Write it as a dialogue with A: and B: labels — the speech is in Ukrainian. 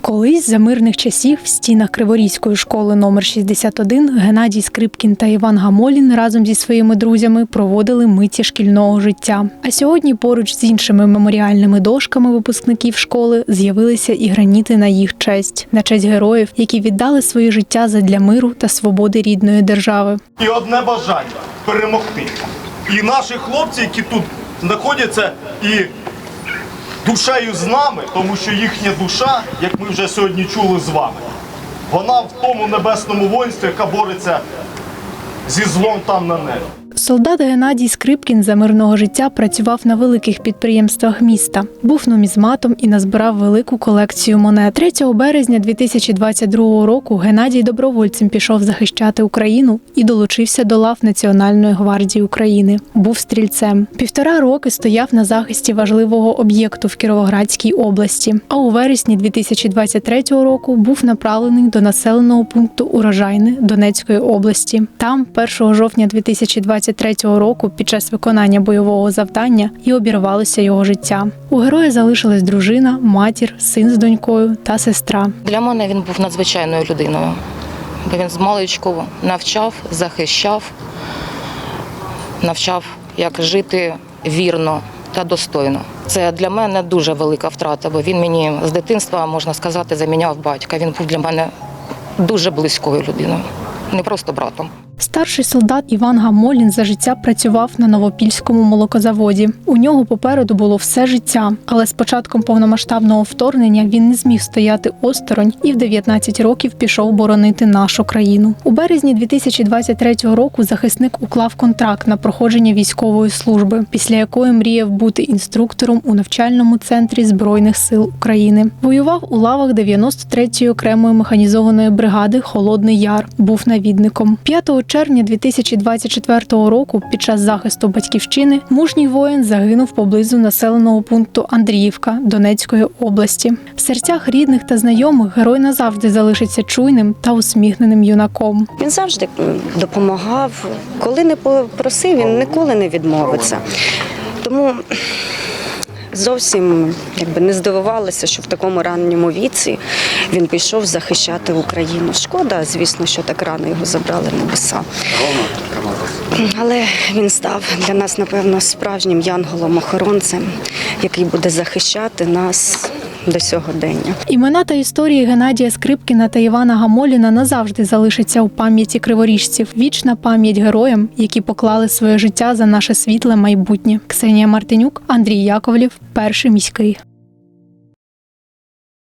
A: Колись за мирних часів в стінах Криворізької школи номер 61 Геннадій Скрипкін та Іван Гамолін разом зі своїми друзями проводили миті шкільного життя. А сьогодні поруч з іншими меморіальними дошками випускників школи з'явилися і граніти на їх честь, на честь героїв, які віддали своє життя задля миру та свободи рідної держави.
B: і одне бажання перемогти. І наші хлопці, які тут знаходяться, і душею з нами, тому що їхня душа, як ми вже сьогодні чули з вами, вона в тому небесному воїнстві, яка бореться зі злом там на небі.
A: Солдат Геннадій Скрипкін за мирного життя працював на великих підприємствах міста, був нумізматом і назбирав велику колекцію монет. 3 березня 2022 року Геннадій добровольцем пішов захищати Україну і долучився до лав Національної гвардії України. Був стрільцем. Півтора роки стояв на захисті важливого об'єкту в Кіровоградській області. А у вересні 2023 року був направлений до населеного пункту Урожайне Донецької області. Там, 1 жовтня 2023 року, під час виконання бойового завдання, і обірвалося його життя. У героя залишилась дружина, матір, син з донькою та сестра.
C: Для мене він був надзвичайною людиною, бо він з маличку навчав, захищав, навчав, як жити вірно та достойно. Це для мене дуже велика втрата, бо він мені з дитинства, можна сказати, заміняв батька. Він був для мене дуже близькою людиною, не просто братом.
A: Старший солдат Іван Гамолін за життя працював на Новопільському молокозаводі. У нього попереду було все життя, але з початком повномасштабного вторгнення він не зміг стояти осторонь і в 19 років пішов боронити нашу країну. У березні 2023 року захисник уклав контракт на проходження військової служби, після якої мріяв бути інструктором у навчальному центрі збройних сил України. Воював у лавах 93-ї окремої механізованої бригади Холодний Яр. Був навідником. 5 червня 2024 року під час захисту батьківщини мужній воїн загинув поблизу населеного пункту Андріївка Донецької області. В серцях рідних та знайомих герой назавжди залишиться чуйним та усміхненим юнаком.
D: Він завжди допомагав. Коли не попросив, він ніколи не відмовиться. Тому зовсім якби не здивувалася, що в такому ранньому віці він пішов захищати Україну. Шкода, звісно, що так рано його забрали небеса. Але він став для нас, напевно, справжнім янголом-охоронцем, який буде захищати нас до сьогодення.
A: Імена та історії Геннадія Скрипкіна та Івана Гамоліна назавжди залишаться у пам'яті криворіжців. Вічна пам'ять героям, які поклали своє життя за наше світле майбутнє. Ксенія Мартинюк, Андрій Яковлів, перший міський.